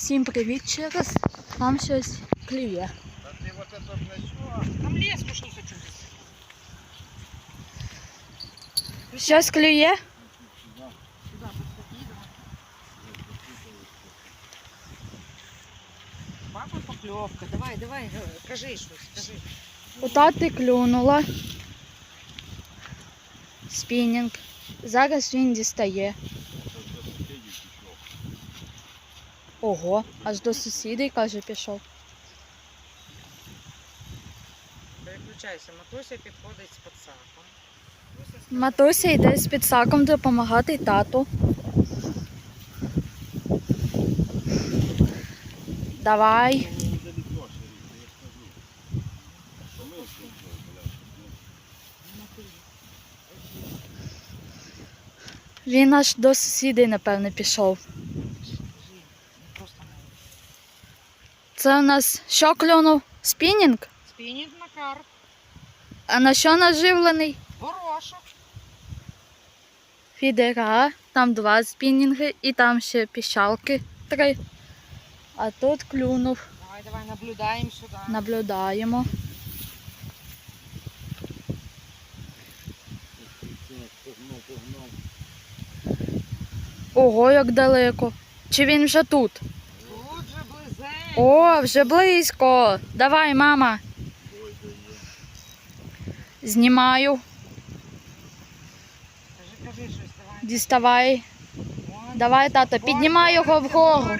Всім привіт ще раз. Нам щось клює. А ты вот это начала? Там леску ж не хочу. Щось клює? Сюда подходи, давай. Папа поклевка. Давай, давай, э, кажи щось, кажи. У тати клюнула. Спінінг. Зараз він дістає. Ого, аж до сусідей, каже, пішов. Переключайся, Матуся підходить з подсаком. Матуся йде з підсаком допомагати тату. Давай. Він аж до сусідей, напевне, пішов. Це у нас що клюнув? Спінінг? спінінг на карп, А на що наживлений? горошок. Фідера, там два спінінги і там ще піщалки три. А тут клюнув. Давай, давай, наблюдаємо сюди. Наблюдаємо. Ого, як далеко. Чи він вже тут? О, вже близько. Давай, мама. Знімаю. Діставай. Давай, тато, піднімай його вгору.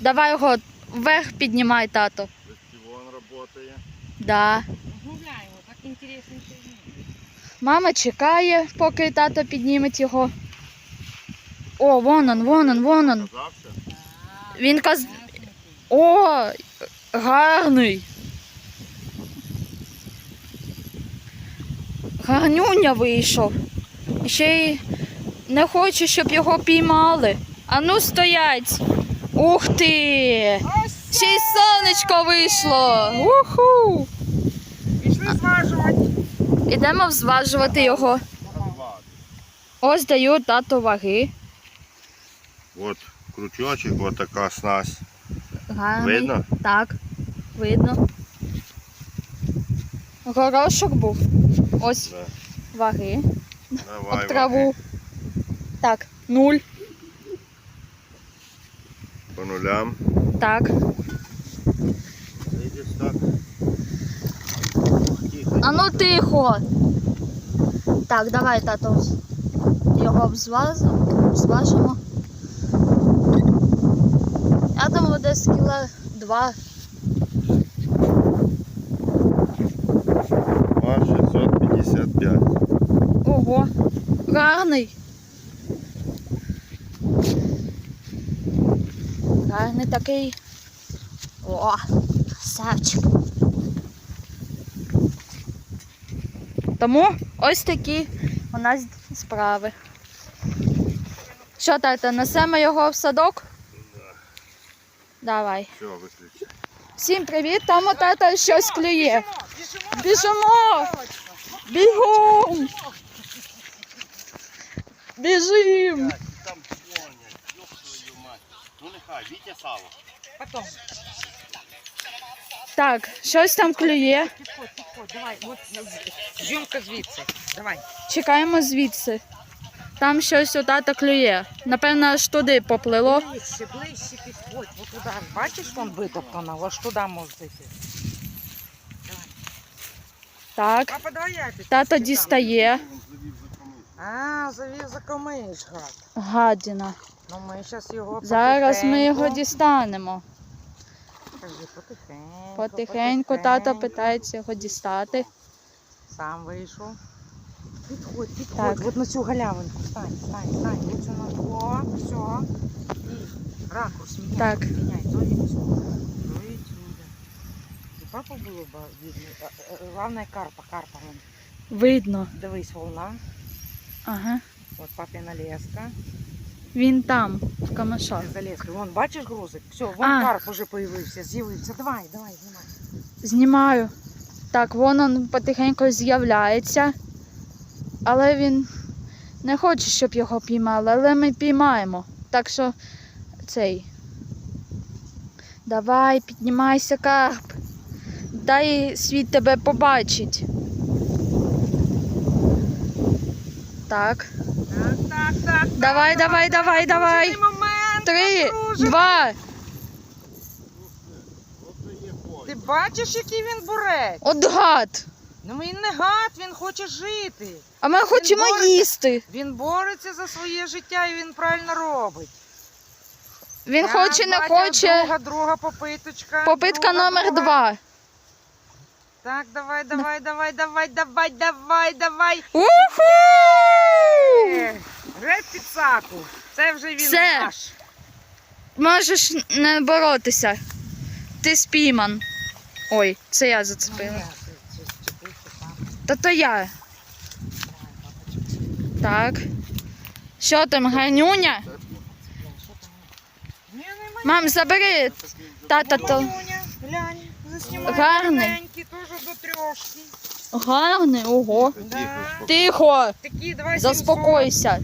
Давай його вверх піднімай, тато. Да. Гуляй, так інтересніше. Мама чекає, поки тато підніметь його. О, вон он, вон он, вон он. Він каз... О, гарний. Гарнюня вийшов. І ще й не хочу, щоб його піймали. А ну стоять. Ух ти! Ще й сонечко вийшло. Уху! Пішли зважувати. Ідемо зважувати його. Ось даю тату ваги. Вот крючочек, вот така снасть. Гарний. Видно? Так, видно. Горошок був. Ось Да. ваги. Давай, Об траву. Так, нуль. По нулям. Так. Видиш так? Тихо. А ну тихо. Так, давай, тато. Його взваз- зважимо. Десь кіла два. Два 655. Ого. Гарний. Гарний такий. О, красавчик. Тому ось такі у нас справи. Що, тата, несемо його в садок? Давай. Все, виключай. Всім привіт, там у тата щось клює. Біжимо! Бігом! Біжим! Там твою мать. Ну нехай, Вітя сало. Потом. Так, щось там клює. Підходь, підходь, давай. От, зйомка звідси. Давай. Чекаємо звідси. Там щось у тата клює. Напевно, аж туди поплило. Ближче, ближче підходь. Туди. Бачиш, вон витоптано, аж туди можете йти. Так, Папа, давай я піду. тато дістає. А, завів за комиш, гад. Гадіна. Ну ми зараз його Зараз ми його потихеньку- дістанемо. Кажи, потихеньку. Потихеньку тато питається його дістати. Сам вийшов. Підходь, підходь. Так. От на цю галявинку. Стань, стань, стань. Оцю на О, все. І ракурс міняй. Так. Міняй. То від цього. То від сюди. І папа було видно. Головне карпа, карпа. Видно. Дивись, волна. Ага. От папіна леска. Він там, в камашах. Ти залез. Вон, бачиш грузик? Все, вон А. карп уже появився, з'явився. Давай, давай, знімай. Знімаю. Так, вон он потихеньку з'являється. Але він не хоче, щоб його піймали, але ми піймаємо. Так що цей. Давай, піднімайся, карп. Дай світ тебе побачить. Так. Так, так, так. Давай, давай, давай, давай. Момент. Три, два. Ти бачиш, який він бурець? От гад. Ну він не гад, він хоче жити. А ми хочемо бореться. їсти. Він бореться за своє життя і він правильно робить. Він Так, хоче, не хоче. Друга, друга попиточка. Попитка друга, номер друга. два. Так, давай, давай, давай, давай, давай, давай, давай. Уху! Е, Геть підсаку. Це вже він Все. наш. Можеш не боротися. Ти спійман. Ой, це я зацепила. Сам. Та то я. Так. Що там, ганюня? Бля, що там? Ні, нема Мам, забери. Тата то. Глянь, заснімай Гарний. теж до трьошки. Гарний, ого. Да. Тихо. Такі 2 Заспокойся.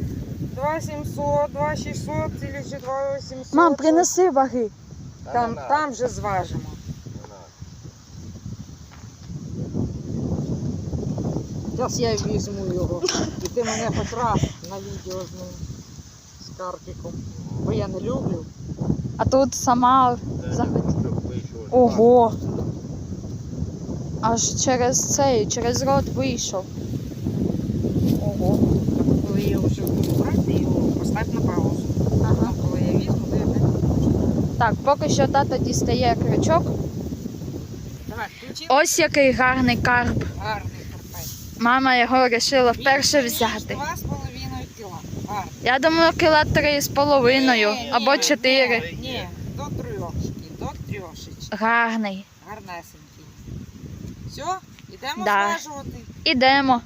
2 700, 2 600, или ще 2 800. Мам, принеси ваги. Там, там же зважимо. Зараз я візьму його. І ти мене хоч на відео з ним. З картиком. Бо я не люблю. А тут сама захотіла. Ого. Аж через цей, через рот вийшов. Ого. Коли я вже буду брати, його постав на паузу. Ага. Коли я візьму, то я Так, поки що тато дістає крючок. Давай, включи. Ось який гарний карп. Гарний карпець. Мама його вирішила вперше взяти. Гарний. Я думаю, кіла три з половиною Ні, або ні, чотири. Ні, до трьошки, до трьошечки. Гарний. Гарнесенький. Все, йдемо Да. зважувати. Ідемо.